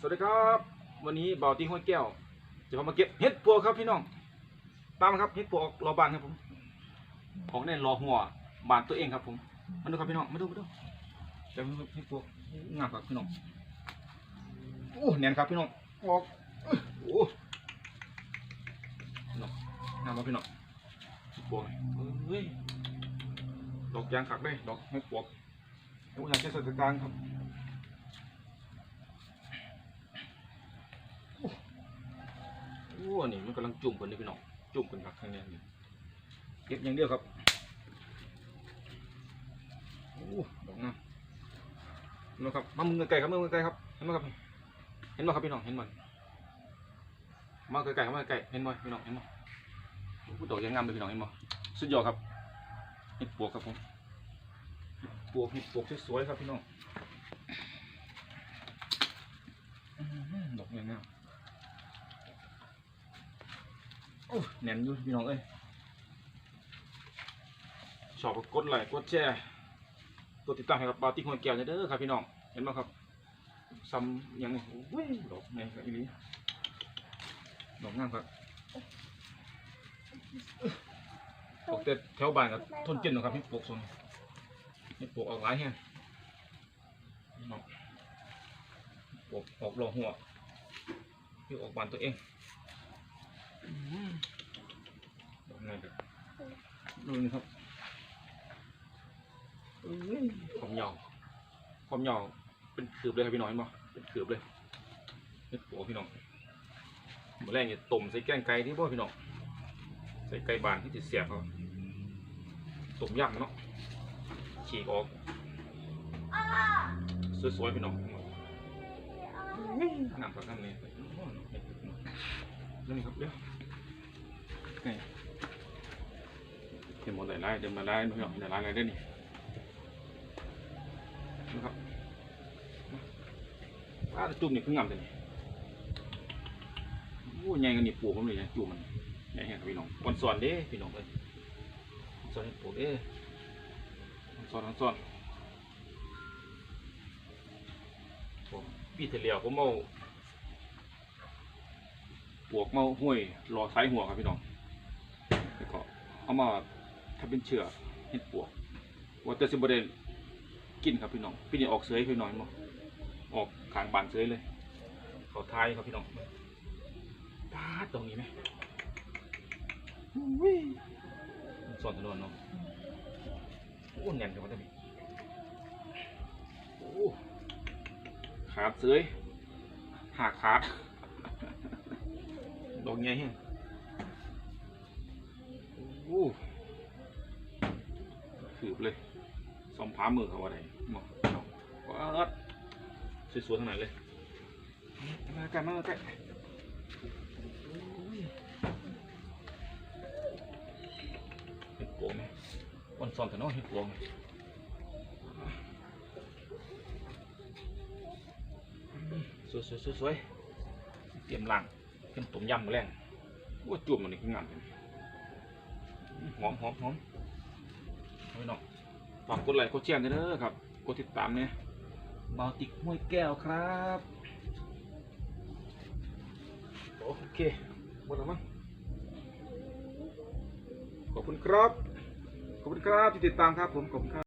สวัสดีครับ วันนี้เบาตีห้วยแก้ว จะพามาเก็บเห็ดปวกครับพี่น้อง ตามครับเห็ดปวกรอบานครับผมของในรอหัวบานตัวเองครับผมมาดูครับพี่น้องมาดูมาดูจะมาดูเห็ดปวกงามครับพี่น้องโอ้แน่นครับพี่น้องออกโอ้พี่น้องงามครับพี่น้องเห็ดปวกเฮ้ยดอกยางขักเลยดอกเห็ดปวกเดี๋ยวผมอยากจะใส่ตะกร้างครับ โอ้อันนี่มันกำลังจุ่มกันนี่พี่น้องจุ่มกันครับข้างในนี่เก็บอย่างเดียวครับโอ้ดอกงามเห็นไหมครับมามือไก่ครับมามือไก่ครับเห็นไหมครับ เห็นไหมครับพี่น้องเห็นไหมมาไก่ครับมาไก่เห็นไหมพี่น้องเห็นไหมโอ้ดอกยังงามเลยพี่น้องเห็นไหมสุดยอดครับเห็ดปวกครับผมปวกเห็ดปวกสวยๆครับพี่น้องอื้อหือดอกยังงาม โอ้ยแน่นอยู่พี่น้องเอ้ยชอบก็กดไลค์กดแชร์กดติดตามให้กับบาติกหัวแก้วเด้อครับพี่น้องเห็นไหมครับซ้ำยังไงโอ้ยดอกไงครับอีหลีดอกงามครับออกแต่แถวบ้านกับทนเจนนะครับพี่ปลูกส่วนนี่ปลูกออกหลายแฮงเนาะปลูกออกรอหัวพี่ออกบ้านตัวเอง ดอกไงครับดูนี่ครับอื้อความยาวความยาวเป็นขืบเลยครับพี่น้องเห็นบ่เป็นขืบเลยเฮ็ดปัวพี่น้องเมื่อแรกเนี่ยต้มใส่แกงไก่ที่บ่พี่น้องใส่ไก่บานที่ติดเสียบเขาต้มยำเนาะฉีกออกสวยๆพี่น้องน้ำผักน้ำนี่นี่ครับเดี๋ยวนี่ เดี๋ยวหมดหลายๆเดี๋ยวมาไล่ไม่หรอกเดี๋ยวไล่อะไรได้นี่นะครับถ้าจุ่มนี่คืองามเลยนี่โอ้ยใหญ่กันนี่ปูผมเลยนะจุ่มมันใหญ่แห้งครับพี่น้องวันสอนเด้พี่น้องเอ้ยวันสอนให้ปลูกเด้วันสอนวันสอนผมปีที่แล้วผมเอาปวกเมาห้วยรอสายหัวครับพี่น้อง แล้วก็เอามาทำเป็นเชื้อเห็ดปวกว่าแต่สิบเดนกินครับพี่น้อง พี่นี่ออกเสยพี่น้องมั้ออกขางบานเสยเลย เขาทายครับพี่น้องปาดตรงนี้ไหมอุ้ยสอนถนนเนาะโอ้แน่นจังวะท่านนี่โอ้ขาดเสยหักขาดดอกใหญ่ โอ้ขืบเลยสองพามือเขาอะไรหมดว้าดสวยๆทั้งนั้นเลยมากล้มากล้เห็ดโป่งไหมวันซ้อนแต่น้องเห็ดโป่งสวยสวยสวยๆเตรียมล้างเตรียมต้มยำมาแรงว่าจุ่มมันนี่คืองามเลย หอมหอมหอมเอาไว้เนอกฝากกดไลค์กดแชร์กันเด้อครับ กดติดตามเนี่ยบาติกห้วยแก้วครับโอเคหมดแล้วมั้งขอบคุณครับ ขอบคุณครับที่ติดตามครับผมขอบคุณครับ